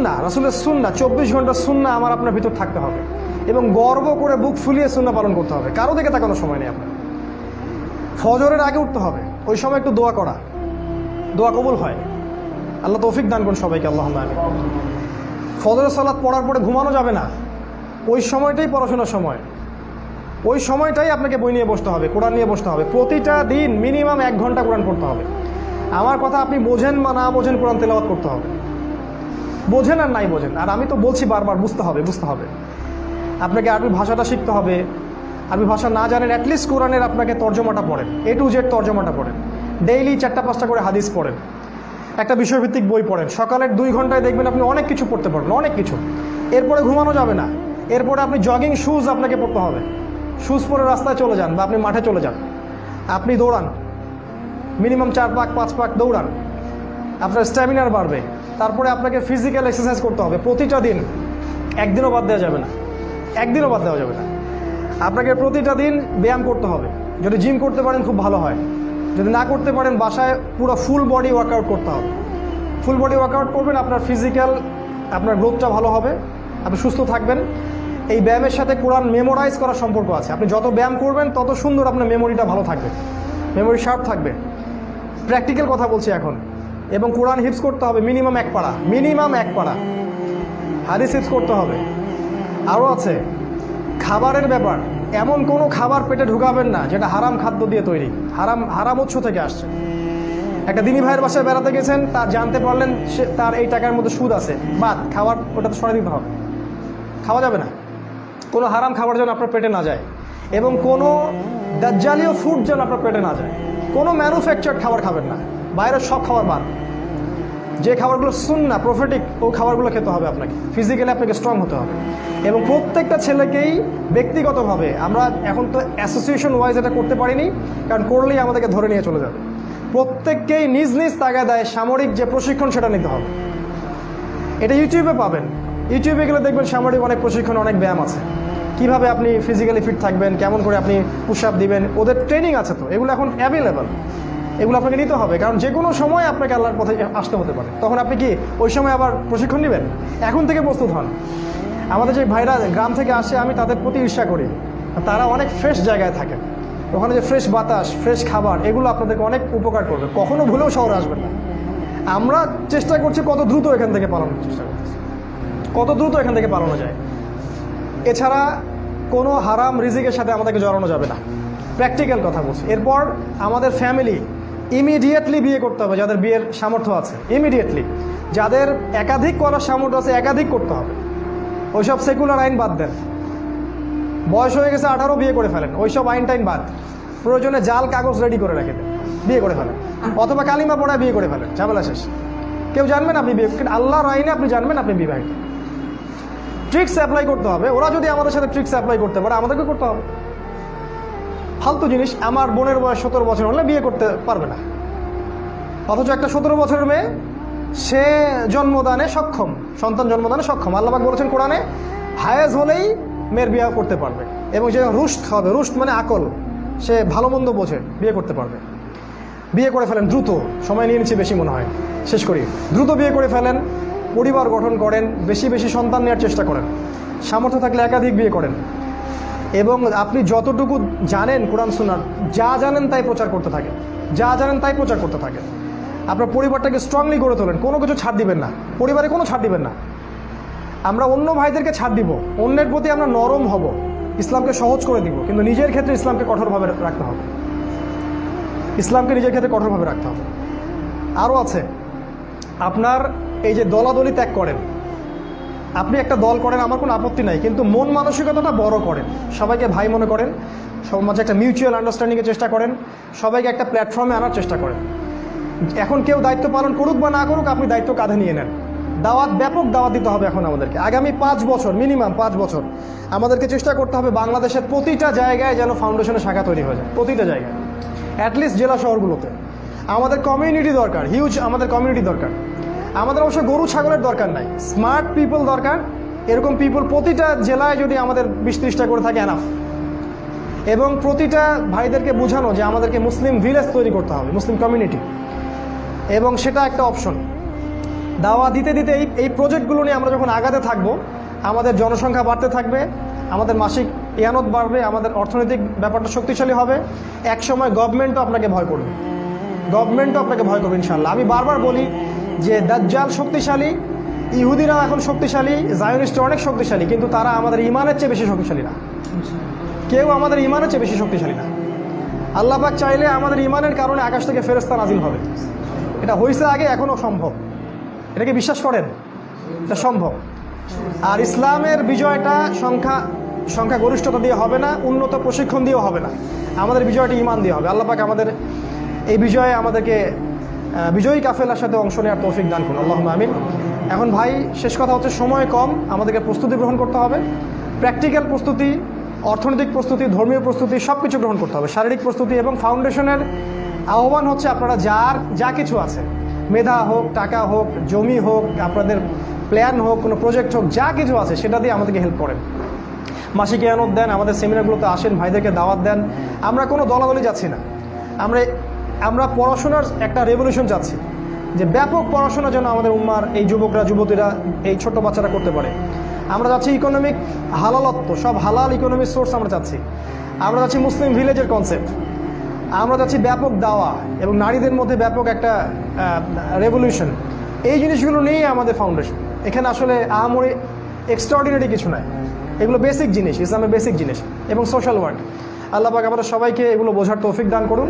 না রাসুলের সুন্না, চব্বিশ ঘণ্টা সুন্না আমার আপনার ভিতর থাকতে হবে। এবং গর্ব করে বুক ফুলিয়ে সুন্না পালন করতে হবে। কারও দিকে তাকানোর সময় নেই আপনার। ফজরের আগে উঠতে হবে। ওই সময় একটু দোয়া করা। দোয়া কবুল হয়। আল্লাহ তৌফিক দান করুন সবাইকে আল্লাহ ফজরের সালাদ পড়ার পরে ঘুমানো যাবে না। ওই সময়টাই পড়াশোনার সময়। ওই সময়টাই আপনাকে বই নিয়ে বসতে হবে, কোরআন নিয়ে বসতে হবে। প্রতিটা দিন মিনিমাম এক ঘণ্টা কোরআন পড়তে হবে। আমার কথা আপনি বোঝেন বা না বোঝেন কোরআন তেলাওয়াত করতে হবে। বোঝেন আর নাই বোঝেন। আর আমি তো বলছি বারবার, বুঝতে হবে বুঝতে হবে। আপনাকে আরবি ভাষাটা শিখতে হবে। আরবি ভাষা না জানেন অ্যাটলিস্ট কোরআনের আপনাকে তর্জমাটা পড়েন। এ টু জেড তর্জমাটা পড়েন। ডেইলি চারটা, পাঁচটা করে হাদিস পড়েন। একটা বিষয়ভিত্তিক বই পড়েন। সকালের দুই ঘন্টায় দেখবেন আপনি অনেক কিছু পড়তে পারবেন, অনেক কিছু। এরপরে ঘুমানো যাবে না। এরপরে আপনি জগিং শুজ আপনাকে পড়তে হবে। শুজ পরে রাস্তায় চলে যান বা আপনি মাঠে চলে যান। আপনি দৌড়ান। মিনিমাম চার পাক, পাঁচ পাক দৌড়ান। আপনার স্ট্যামিনার বাড়বে। তারপরে আপনাকে ফিজিক্যাল এক্সারসাইজ করতে হবে। প্রতিটা দিন, একদিনও বাদ দেওয়া যাবে না। একদিনও বাদ দেওয়া যাবে না। আপনাকে প্রতিটা দিন ব্যায়াম করতে হবে। যদি জিম করতে পারেন, খুব ভালো হয়। যদি না করতে পারেন, বাসায় পুরো ফুল বডি ওয়ার্কআউট করতে হবে। ফুল বডি ওয়ার্কআউট করবেন, আপনার ফিজিক্যাল আপনার গ্রোথটা ভালো হবে। আপনি সুস্থ থাকবেন। এই ব্যায়ামের সাথে কোরআন মেমোরাইজ করার সম্পর্ক আছে। আপনি যত ব্যায়াম করবেন, তত সুন্দর আপনার মেমোরিটা ভালো থাকবে। মেমোরি শার্প থাকবে। প্র্যাকটিক্যাল কথা বলছি এখন। এবং কোরআন হিপস করতে হবে মিনিমাম এক পাড়া, মিনিমাম এক পাড়া। হাদিস হিপস করতে হবে। আরও আছে, খাবারের ব্যাপার, এমন কোনো খাবার পেটে ঢুকাবেন না যেটা হারাম খাদ্য দিয়ে তৈরি, হারাম হারাম উৎস থেকে আসছে। একটা দিনী ভাইয়ের বাসায় বেড়াতে গেছেন, তার জানতে পারলেন সে, তার এই টাকার মধ্যে সুদ আছে, বাদ, খাবার ওটা তো সরে দিতে হবে। খাওয়া যাবে না। কোনো হারাম খাবার যেন আপনার পেটে না যায় এবং কোনো দাজ্জালীয় ফুড যেন আপনার পেটে না যায়। কোনো ম্যানুফ্যাকচার্ড খাবার খাবেন না। বাইরের সব খাবার বাদ যে খাবারগুলো শুন না প্রফিটিক ও খাবারগুলো খেতে হবে আপনাকে। ফিজিক্যালি আপনাকে স্ট্রং হতে হবে। এবং প্রত্যেকটা ছেলেকেই ব্যক্তিগতভাবে আমরা এখন তো অ্যাসোসিয়েশন ওয়াইজ এটা করতে পারিনি, কারণ করলেই আমাদেরকে ধরে নিয়ে চলে যাবে। প্রত্যেককেই নিজ নিজ তাগাদায় সামরিক যে প্রশিক্ষণ সেটা নিতে হবে। এটা ইউটিউবে পাবেন। ইউটিউবে গেলে দেখবেন সামরিক অনেক প্রশিক্ষণ, অনেক ব্যায়াম আছে। কীভাবে আপনি ফিজিক্যালি ফিট থাকবেন, কেমন করে আপনি পুশ আপ দিবেন, ওদের ট্রেনিং আছে তো, এগুলো এখন অ্যাভেলেবল এগুলো আপনাকে নিতে হবে। কারণ যে কোনো সময় আপনাকে আল্লাহর পথে আসতে হতে পারে। তখন আপনি কি ওই সময় আবার প্রশিক্ষণ নেবেন? এখন থেকে প্রস্তুত হন। আমাদের যে ভাইরা গ্রাম থেকে আসে, আমি তাদের প্রতি ঈর্ষা করি। তারা অনেক ফ্রেশ জায়গায় থাকে। ওখানে যে ফ্রেশ বাতাস ফ্রেশ খাবার, এগুলো আপনাদেরকে অনেক উপকার করবে। কখনো ভুলেও শহরে আসবেন না। আমরা চেষ্টা করছি কত দ্রুত এখান থেকে পালানোর চেষ্টা করছি কত দ্রুত এখান থেকে পালানো যায়। এছাড়া কোনো হারাম রিজিকের সাথে আমাদেরকে জড়ানো যাবে না। প্র্যাকটিক্যাল কথা বলছি। এরপর আমাদের ফ্যামিলি ইমিডিয়েটলি বিয়ে করতে হবে, যাদের বিয়ের সামর্থ্য আছে। ইমিডিয়েটলি যাদের একাধিক করার সামর্থ্য আছে, একাধিক করতে হবে। ওইসব সেকুলার আইন বাদ দেন। বয়স হয়ে গেছে আঠারো, বিয়ে করে ফেলেন। ওইসব আইন টাইন বাদ। প্রয়োজনে জাল, কাগজ রেডি করে রেখে দেন। বিয়ে করে ফেলেন। অথবা কালিমা পড়ায় বিয়ে করে ফেলেন। ঝামেলা শেষ। কেউ জানবেন আপনি বিয়ে, কিন্তু আল্লাহর আইনে আপনি জানবেন আপনি বিবাহিত। ট্রিক্স অ্যাপ্লাই করতে হবে। ওরা যদি আমাদের সাথে ট্রিক্স অ্যাপ্লাই করতে পারে, আমাদেরকে করতে হবে। ফালতু জিনিস আমার বোনের বয়স সতেরো বছর হলে বিয়ে করতে পারবে না। অথচ একটা সতেরো বছরের মেয়ে, সে জন্মদানে সক্ষম, সন্তান জন্মদানে সক্ষম। আল্লাহবাক বলেছেন কোরআনে, হায়েজ হলেই মেয়ের বিয়ে করতে পারবে এবং যে রুষ্ট হবে, রুষ্ট মানে আকল, সে ভালো মন্দ বোঝে, বিয়ে করতে পারবে। বিয়ে করে ফেলেন দ্রুত, সময় নিয়ে নিচ্ছে বেশি মনে হয়। শেষ করি। দ্রুত বিয়ে করে ফেলেন, পরিবার গঠন করেন, বেশি বেশি সন্তান নেওয়ার চেষ্টা করেন। সামর্থ্য থাকলে একাধিক বিয়ে করেন। এবং আপনি যতটুকু জানেন কোরআন শোনার যা জানেন তাই প্রচার করতে থাকেন। যা জানেন তাই প্রচার করতে থাকেন। আপনার পরিবারটাকে স্ট্রংলি গড়ে তোলেন। কোনো কিছু ছাড় দিবেন না। পরিবারে কোনো ছাড় দিবেন না। আমরা অন্য ভাইদেরকে ছাড় দিব। অন্যের প্রতি আমরা নরম হব। ইসলামকে সহজ করে দিব। কিন্তু নিজের ক্ষেত্রে ইসলামকে কঠোরভাবে রাখতে হবে। ইসলামকে নিজের ক্ষেত্রে কঠোরভাবে রাখতে হবে। আরও আছে। আপনার এই যে দলাদলি ত্যাগ করেন আপনি একটা দল করেন, আমার কোনো আপত্তি নাই, কিন্তু মন মানসিকতাটা বড় করেন। সবাইকে ভাই মনে করেন, সবার মাঝে একটা মিউচুয়াল আন্ডারস্ট্যান্ডিংয়ের চেষ্টা করেন, সবাইকে একটা প্ল্যাটফর্মে আনার চেষ্টা করেন। এখন কেউ দায়িত্ব পালন করুক বা না করুক, আপনি দায়িত্ব কাঁধে নিয়ে নেন। দাওয়াত, ব্যাপক দাওয়াত দিতে হবে এখন আমাদেরকে। আগামী পাঁচ বছর মিনিমাম পাঁচ বছর, আমাদেরকে চেষ্টা করতে হবে বাংলাদেশের প্রতিটা জায়গায় যেন ফাউন্ডেশনের শাখা তৈরি হয়ে যায়, প্রতিটা জায়গায়। অ্যাটলিস্ট জেলা শহরগুলোতে। আমাদের কমিউনিটি দরকার হিউজ আমাদের কমিউনিটি দরকার। আমাদের অবশ্য গরু, ছাগলের দরকার নাই। স্মার্ট পিপল দরকার। এরকম পিপল প্রতিটা জেলায় যদি আমাদের বিশ ত্রিশটা করে থাকে এনাফ এবং প্রতিটা ভাইদেরকে বোঝানো যে আমাদেরকে মুসলিম ভিলেজ তৈরি করতে হবে, মুসলিম কমিউনিটি এবং সেটা একটা অপশন দাওয়া দিতে দিতে এই এই প্রজেক্টগুলো নিয়ে আমরা যখন আগাতে থাকব, আমাদের জনসংখ্যা বাড়তে থাকবে, আমাদের মাসিক ইয়ানত বাড়বে, আমাদের অর্থনৈতিক ব্যাপারটা শক্তিশালী হবে। এক সময় গভর্নমেন্টও আপনাকে ভয় করবে। গভর্নমেন্টও আপনাকে ভয় করবে ইনশাল্লাহ আমি বারবার বলি যে দাজ্জাল শক্তিশালী ইহুদিরা এখন শক্তিশালী জায়নিস্ট অনেক শক্তিশালী, কিন্তু তারা আমাদের ইমানের চেয়ে বেশি শক্তিশালী না। কেউ আমাদের ইমানের চেয়ে বেশি শক্তিশালী না। আল্লাহ পাক চাইলে আমাদের ইমানের কারণে আকাশ থেকে ফেরস্তা নাজিল হবে। এটা হয়েছে আগে এখনও সম্ভব। এটাকে বিশ্বাস করেন? এটা সম্ভব। আর ইসলামের বিজয়টা সংখ্যা সংখ্যা গরিষ্ঠতা দিয়ে হবে না, উন্নত প্রশিক্ষণ দিয়েও হবে না। আমাদের বিজয়টা ইমান দিয়ে হবে। আল্লাহ পাক আমাদের এই বিজয়ে আমাদেরকে বিজয়ী কাফেলার সাথে অংশ নেওয়ার তৌফিক দান করুন। আল্লাহ আমিন। এখন ভাই, শেষ কথা হচ্ছে সময় কম, আমাদেরকে প্রস্তুতি গ্রহণ করতে হবে। প্র্যাকটিক্যাল প্রস্তুতি, অর্থনৈতিক প্রস্তুতি, ধর্মীয় প্রস্তুতি সব কিছু গ্রহণ করতে হবে। শারীরিক প্রস্তুতি এবং ফাউন্ডেশনের আহ্বান হচ্ছে আপনারা যার, যা কিছু আছে, মেধা হোক, টাকা হোক, জমি হোক, আপনাদের প্ল্যান হোক, কোনো প্রজেক্ট হোক, যা কিছু আছে, সেটা দিয়ে আমাদেরকে হেল্প করেন। মাসিক এয়ানত দেন, আমাদের সেমিনারগুলোতে আসেন, ভাইদেরকে দাওয়াত দেন। আমরা কোনো দলাদলি যাচ্ছি না। আমরা আমরা পড়াশোনার একটা রেভলিউশন চাচ্ছি, যে ব্যাপক পড়াশোনা যেন আমাদের উম্মার, এই যুবকরা, যুবতীরা, এই ছোট বাচ্চারা করতে পারে। আমরা যাচ্ছি ইকোনমিক হালালত্ব, সব হালাল ইকোনমিক সোর্স আমরা চাচ্ছি। আমরা যাচ্ছি মুসলিম ভিলেজের কনসেপ্ট আমরা যাচ্ছি ব্যাপক দাওয়া এবং নারীদের মধ্যে ব্যাপক একটা রেভলিউশন এই জিনিসগুলো নিয়েই আমাদের ফাউন্ডেশন এখানে আসলে আহামরি এক্সট্রাঅর্ডিনারি কিছু নয় এগুলো বেসিক জিনিস, ইসলামের বেসিক জিনিস এবং সোশ্যাল ওয়ার্ক আল্লাহ পাক আমাদের সবাইকে এগুলো বোঝার তৌফিক দান করুন।